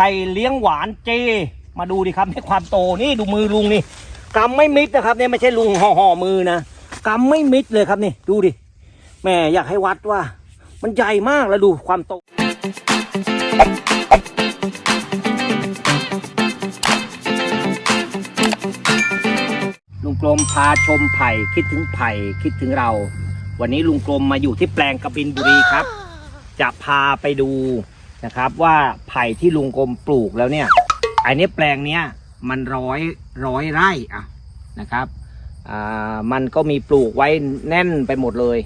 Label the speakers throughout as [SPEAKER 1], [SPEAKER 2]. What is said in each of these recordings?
[SPEAKER 1] ไผ่เลี้ยงหวานเจ มาดูดิครับให้ความโตนี่ดูมือลุงนี่กำไม่มิดนะครับเนี่ยไม่ใช่ลุงห่อห่อมือนะกำไม่มิดเลยครับนี่ดูดิแม่อยากให้วัดว่า มันใหญ่มากแล้วดูความโตลุงกลมพาชมไผ่คิดถึงไผ่คิดถึงเรา วันนี้ลุงกลมมาอยู่ที่แปลงกระบินบุรีครับ จะพาไปดู นะครับว่าไผ่ที่ลุงกลมปลูกแล้วเนี่ยไอันนี้แปลงเนี้ยมันร้อยร้อยไร่อะนะครับอ่ามันก็มีปลูกไว้แน่นไปหมดเลย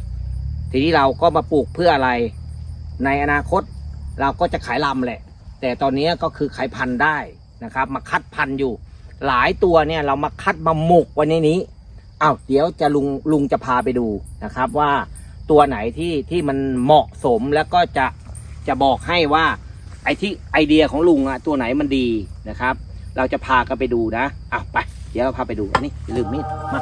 [SPEAKER 1] ทีนี้เราก็มาปลูกเพื่ออะไร ในอนาคตเราก็จะขายลำแหละ แต่ตอนนี้ก็คือขายพันธุ์ได้นะครับ มาคัดพันธุ์อยู่ หลายตัวเนี่ยเรามาคัดมาหมกไว้ในนี้อ้าวเดี๋ยวจะลุงลุงจะพาไปดูนะครับว่าตัวไหนที่ที่มันเหมาะสมแล้วก็จะ จะบอกให้ว่าไอ้ที่ไอเดียของลุงอะตัวไหนมันดีนะครับ เราจะพากันไปดูนะอ้าวไป เดี๋ยวเราพาไปดูอันนี้ลืมมีดมา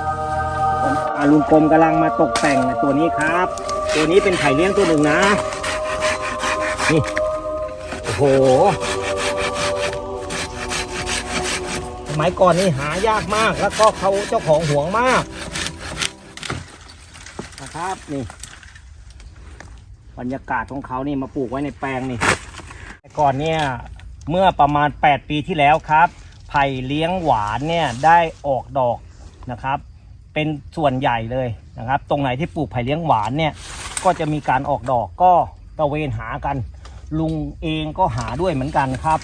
[SPEAKER 1] อะลุงกรมกำลังมาตกแต่งตัวนี้ครับ ตัวนี้เป็นไข่เลี้ยงตัวหนึ่งนะนี่โอ้โหสมัยก่อนนี่หายากมากแล้วก็เขาเจ้าของห่วงมากนะครับนี่ บรรยากาศของเขานี่มาปลูกไว้ในแปลงนี่แต่ก่อนเนี่ยเมื่อประมาณ 8 ปีที่แล้วครับ ไผ่เลี้ยงหวานเนี่ยได้ออกดอกนะครับ เป็นส่วนใหญ่เลยนะครับ ตรงไหนที่ปลูกไผ่เลี้ยงหวานเนี่ยก็จะมีการออกดอกก็ตระเวนหากัน ลุงเองก็หาด้วยเหมือนกันครับ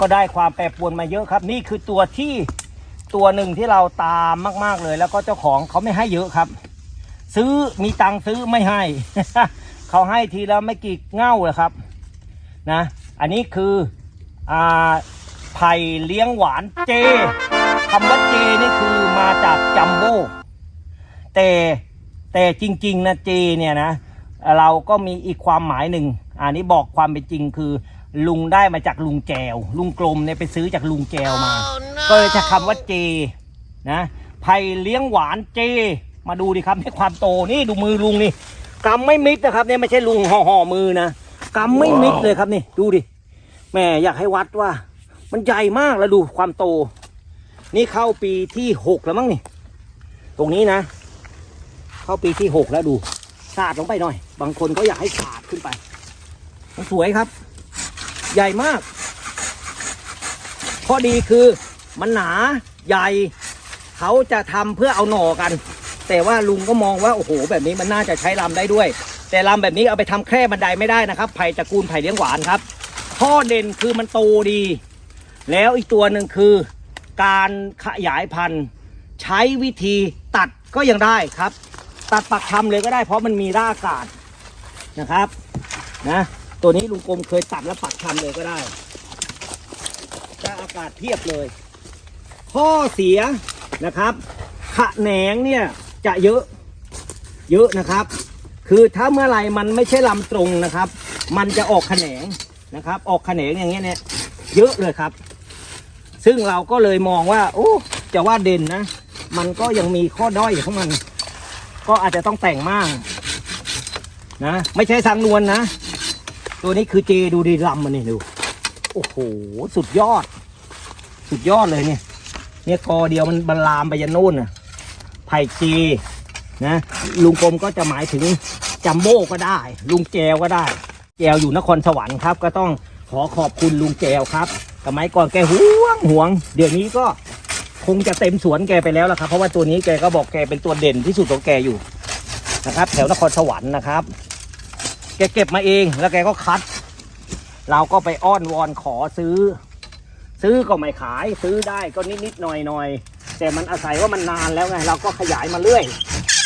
[SPEAKER 1] ก็ได้ความแปรปรวนมาเยอะครับ นี่คือตัวที่ตัวหนึ่งที่เราตามมาก ๆเลย แล้วก็เจ้าของเขาไม่ให้เยอะครับ ซื้อมีตังค์ซื้อไม่ให้ เขาให้ทีละไม่กี่เง่าเลยครับนะอันนี้คืออ่าไผ่เลี้ยงหวานเจคำว่าเจนี่คือมาจากจัมโบ้แต่แต่จริง ๆ นะเจเนี่ยนะ เราก็มีอีกความหมายหนึ่งอันนี้บอกความเป็นจริงคือ ลุงได้มาจากลุงแจว ลุงกลมเนี่ยไปซื้อจากลุงแจวมา ก็เลยจะคำว่าเจนะไผ่เลี้ยงหวานเจ มาดูดิครับให้ความโตนี่ดูมือลุงนี่ กำไม่มิดนะครับเนี่ยไม่ใช่ลุงห่อห่อมือนะกำไม่มิดเลยครับนี่ดูดิแม่อยากให้วัดว่า มันใหญ่มากแล้วดูความโต นี่เข้าปีที่หกแล้วมั้งนี่ ตรงนี้นะ เข้าปีที่หกแล้วดูสาดลงไปหน่อย บางคนก็อยากให้สาดขึ้นไปสวยครับ ใหญ่มากข้อดีคือมันหนาใหญ่ เขาจะทำเพื่อเอาหน่อกัน แต่ว่าลุงก็มองว่าโอ้โห แบบนี้มันน่าจะใช้ลำได้ด้วย แต่ลำแบบนี้เอาไปทำแคร่บันไดไม่ได้นะครับไผ่ตระกูลไผ่เลี้ยงหวานครับข้อเด่นคือมันโตดี แล้วอีกตัวหนึ่งคือ การขยายพันธุ์ ใช้วิธีตัดก็ยังได้ครับ ตัดปักทำเลยก็ได้เพราะมันมีรากอากาศนะครับนะตัวนี้ลุงกรมเคยตัดแล้วปักทำเลยก็ได้รากอากาศเพียบเลย ข้อเสียนะครับขะแหนงเนี่ย จะเยอะ เยอะนะครับ คือถ้าเมื่อไรมันไม่ใช่ลำตรงนะครับ มันจะออกแขนงนะครับ ออกแขนงอย่างเงี้ยเนี่ยเยอะเลยครับ ซึ่งเราก็เลยมองว่า โอ้จะว่าเด่นนะ มันก็ยังมีข้อด้อยของมัน ก็อาจจะต้องแต่งมากนะไม่ใช่ทางนวลนะ ตัวนี้คือเจดูดีลำมันนี่ดูโอ้โหสุดยอด สุดยอดเลยเนี่ย เนี่ยกอเดียวมันบรรลามไปยันนู่นน่ะ ไผ่เจนะลุงกรมก็จะหมายถึงจัมโบ้ก็ได้ ลุงแจวก็ได้ แจวอยู่นครสวรรค์ครับ ก็ต้องขอขอบคุณลุงแจวครับสมัยก่อนแกห่วงห่วง เดี๋ยวนี้ก็คงจะเต็มสวนแกไปแล้วล่ะครับ เพราะว่าตัวนี้แกก็บอกแกเป็นตัวเด่นที่สุดของแกอยู่นะครับ แถวนครสวรรค์นะครับ แกเก็บมาเองแล้วแกก็คัด เราก็ไปอ้อนวอนขอซื้อ ซื้อก็ไม่ขายซื้อได้ก็นิดนิดๆหน่อยหน่อยๆ แต่มันอาศัยว่ามันนานแล้วไง เราก็ขยายมาเรื่อย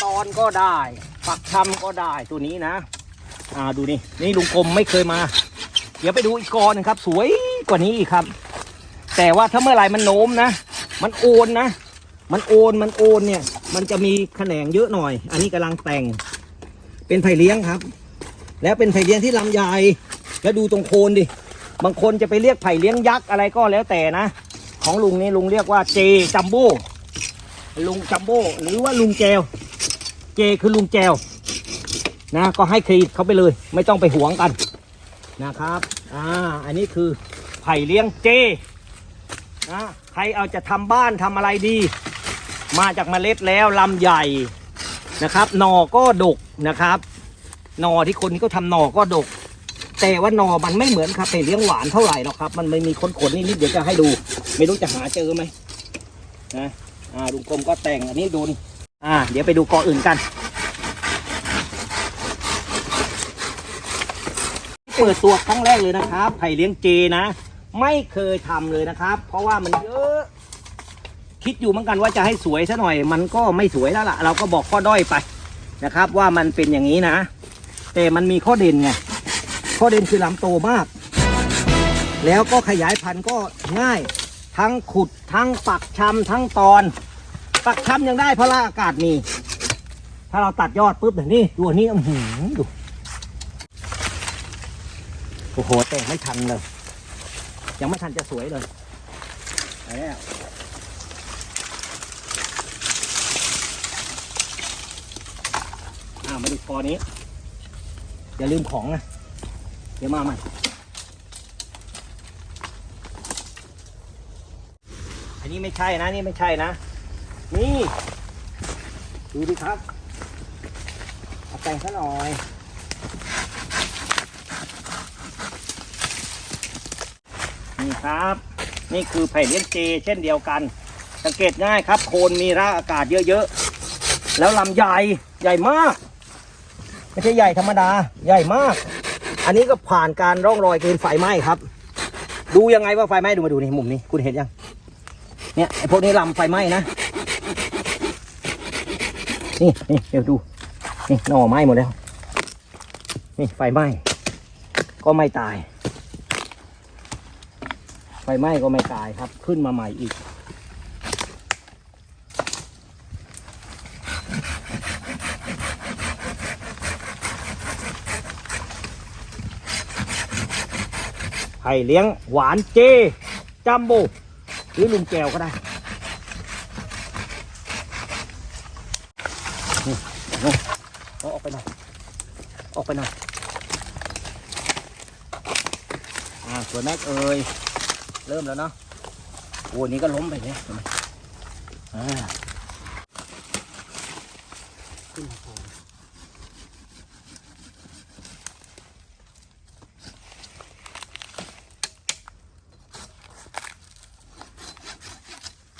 [SPEAKER 1] ตอนก็ได้ปักชำก็ได้ตัวนี้นะ อ่าดูนี่นี่ลุงกรมไม่เคยมา เดี๋ยวไปดูอีกกอนึงครับ สวยกว่านี้อีกครับ แต่ว่าถ้าเมื่อไหร่มันโน้มนะ มันโอนนะ มันโอนมันโอนเนี่ย มันจะมีแขนงเยอะหน่อย อันนี้กำลังแต่ง เป็นไผ่เลี้ยงครับ แล้วเป็นไผ่เลี้ยงที่ลำใหญ่แล้วดูตรงโคนดิบางคนจะไปเรียกไผ่เลี้ยงยักษ์อะไรก็แล้วแต่นะ ของลุงนี่ลุงเรียกว่าเจจัมโบ้ลุงจัมโบ้หรือว่าลุงแจวเจคือลุงแจวนะก็ให้เครดิตเขาไปเลย ไม่ต้องไปหวงกันนะครับอ่าอันนี้คือไผ่เลี้ยงเจนะใครเอาจะทำบ้านทำอะไรดี มาจากเมล็ดแล้วลำใหญ่นะครับหนอก็ดกนะครับหนอที่คนนี้ก็ทำหนอก็ดก แต่ว่าหนอมันไม่เหมือนครับไผ่เลี้ยงหวานเท่าไหร่หรอกครับ มันไม่มีขนๆนิดๆเดี๋ยวจะให้ดู ไม่รู้จะหาเจอไหมนะอ่าลุงกรมก็แต่งอันนี้ดูนอ่า เดี๋ยวไปดูกออื่นกัน เปิดตัวครั้งแรกเลยนะครับไผ่เลี้ยงเจนะ ไม่เคยทำเลยนะครับ เพราะว่ามันเยอะ คิดอยู่เหมือนกันว่าจะให้สวยซะหน่อย มันก็ไม่สวยแล้วล่ะ เราก็บอกข้อด้อยไปนะครับ ว่ามันเป็นอย่างนี้นะ แต่มันมีข้อเด่นไงข้อเด่นคือลำโตมาก แล้วก็ขยายพันธุ์ก็ง่าย ทั้งขุดทั้งปักชำทั้งตอน ปักชำยังได้เพราะละอากาศมี ถ้าเราตัดยอดปุ๊บแบบนี้ดูอันนี้อื้อหือดูโอ้โหแต่งไม่ทันเลย ยังไม่ทันจะสวยเลยแล้วอ่ามาดูคอนี้ อย่าลืมของนะ เดี๋ยวมาใหม่ นนี้ไม่ใช่นะนี่ไม่ใช่นะ นี่ ดูดิครับเอาแต่งซะหน่อยนี่ครับ นี่คือไผ่เลี้ยงเจเช่นเดียวกัน สังเกตง่ายครับ โคนมีรากอากาศเยอะๆ แล้วลำใหญ่ใหญ่มาก ไม่ใช่ใหญ่ธรรมดาใหญ่มาก อันนี้ก็ผ่านการร่องรอยเกณฑ์ไฟไหม้ครับ ดูยังไงว่าไฟไหม้ดูมาดูนี่มุมนี้คุณเห็นยัง เนี่ยไอ้พวกนี้ลำไฟไหม้นะนี่นี่เดี๋ยวดูนี่หน่อไหม้หมดแล้วนี่ไฟไหม้ก็ไม่ตาย ไฟไหม้ก็ไม่ตายครับ ขึ้นมาใหม่อีกไผ่เลี้ยงหวานเจจัมโบ หรือลุงแก้วก็ได้นี่เอาออกไปหน่อยออกไปหน่อยอ่าส่วนแม็กเอ่ยเริ่มแล้วเนาะโอ้นี้ก็ล้มไปเนี่ยอ่าขึ้นมาก่อน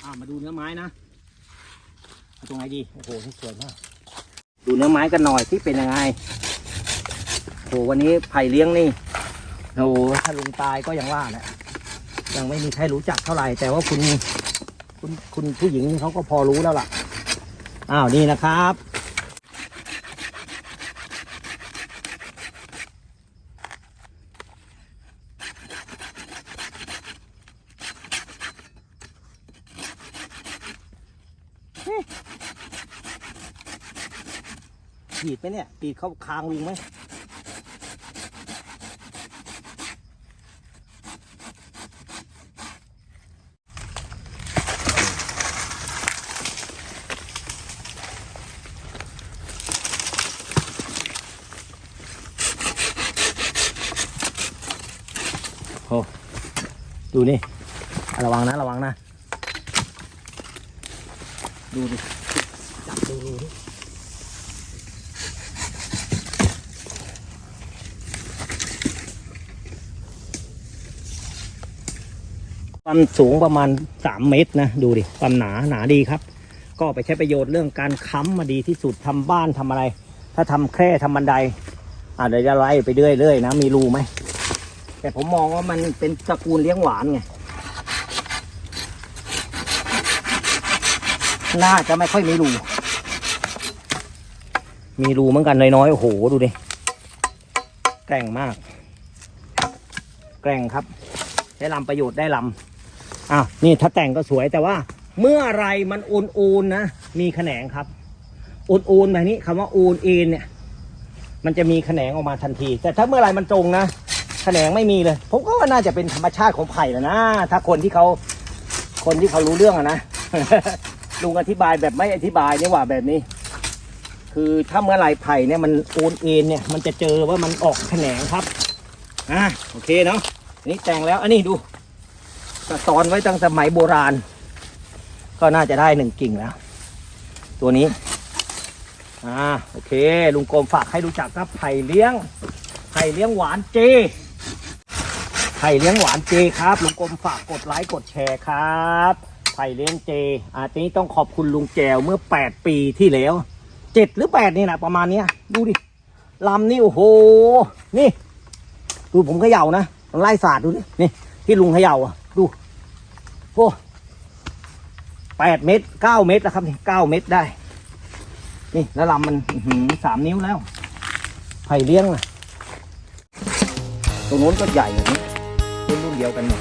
[SPEAKER 1] อ่ามาดูเนื้อไม้นะ เอาตรงไหนดี โอ้โหสวยมาก ดูเนื้อไม้กันหน่อยที่เป็นยังไง โอ้โหวันนี้ไผ่เลี้ยงนี่ โอ้โหถ้าลุงตายก็ยังว่าแหละ ยังไม่มีใครรู้จักเท่าไหร่ แต่ว่าคุณ คุณคุณผู้หญิงเขาก็พอรู้แล้วล่ะ อ้าวนี่นะครับ ขีดไหมเนี่ยขีดเข้าคางลุงไหมโอ้ดูนี่ ระวังนะ ระวังนะ ดูดิ จับดูดูดิ ความสูงประมาณสามเมตรนะ ดูดิ ความหนาหนาดีครับ ก็ไปใช้ประโยชน์เรื่องการค้ำมาดีที่สุดทำบ้านทำอะไร ถ้าทำแคร่ทำบันไดอ่าเดี๋ยวจะไล่ไปเรื่อยๆนะ มีรูไหม แต่ผมมองว่ามันเป็นตระกูลเลี้ยงหวานไงน่าจะไม่ค่อยมีรู มีรูเหมือนกันน้อยๆ โอ้โห ดูดิ แกร่งมาก แกร่งครับ ได้ลำประโยชน์ได้ลำ อ้าวนี่ถ้าแต่งก็สวยแต่ว่า เมื่อไรมันอูนๆนนะมีแขนงครับอูนๆแบบนี้คำว่าอูนเอ็นเนี่ย มันจะมีแขนงออกมาทันที แต่ถ้าเมื่อไรมันตรงนะแขนงไม่มีเลย ผมก็ว่าน่าจะเป็นธรรมชาติของไผ่แหละนะถ้าคนที่เขาคนที่เขารู้เรื่องอะนะลุงอธิบายแบบไม่อธิบายนี่ยว่าแบบนี้ คือถ้าเมื่อไรไผ่เนี่ยมันโอนเอ็นเนี่ย มันจะเจอว่ามันออกแขนงครับอะโอเคเนาะนนี้แต่งแล้วอันนี้ดู กระตอนไว้ตั้งสมัยโบราณ ก็น่าจะได้หนึ่งกิ่งแล้ว ตัวนี้ อ่าโอเค ลุงกรมฝากให้รู้จักครับไผ่เลี้ยงไผ่เลี้ยงหวานเจไผ่เลี้ยงหวานเจครับ ลุงกรมฝากกดไลค์กดแชร์ครับไผ่เลี้ยงเจอาทีนี้ต้องขอบคุณลุงแจวเมื่อ 8 ปีที่แล้วเจ็ดหรือ8นี่นะประมาณนี้ดูดิลำนี่โอ้โห นี่ ดูผมเขย่านะลองไล่ศาสตร์ดูดินี่ ที่ลุงเขย่าอะ ดูโอ้แปดเมตรเก้าเมตรแล้วครับนี่เก้าเมตรได้ นี่แล้วลำมันสามนิ้วแล้วไผ่เลี้ยงนะตรงโน้นก็ใหญ่อย่างนี้รุ่นรุ่นเดียวกันหมด